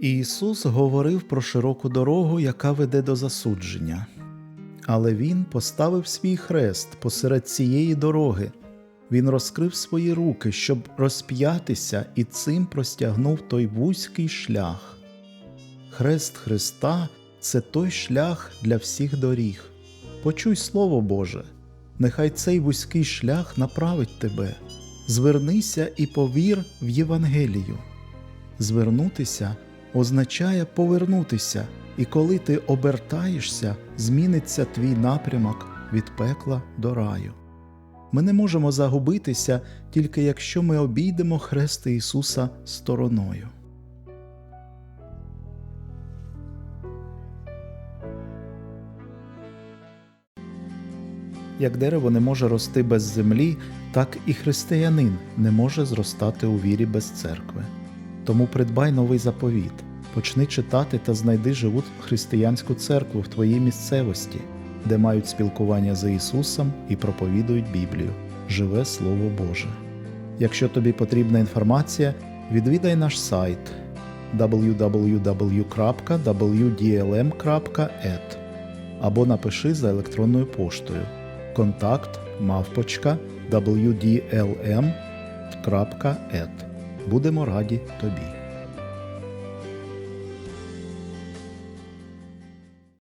Ісус говорив про широку дорогу, яка веде до засудження. Але Він поставив свій хрест посеред цієї дороги. Він розкрив свої руки, щоб розп'ятися, і цим простягнув той вузький шлях. Хрест Христа це той шлях для всіх доріг. Почуй Слово Боже, нехай цей вузький шлях направить тебе. Звернися і повір в Євангелію. Звернутися означає повернутися, і коли ти обертаєшся, зміниться твій напрямок від пекла до раю. Ми не можемо загубитися тільки якщо ми обійдемо хрест Ісуса стороною. Як дерево не може рости без землі, так і християнин не може зростати у вірі без церкви. Тому придбай новий заповіт, почни читати та знайди живу християнську церкву в твоїй місцевості, де мають спілкування з Ісусом і проповідують Біблію, живе Слово Боже. Якщо тобі потрібна інформація, відвідай наш сайт www.wdlm.et або напиши за електронною поштою контакт мавпочка wdlm.et. Будемо раді тобі.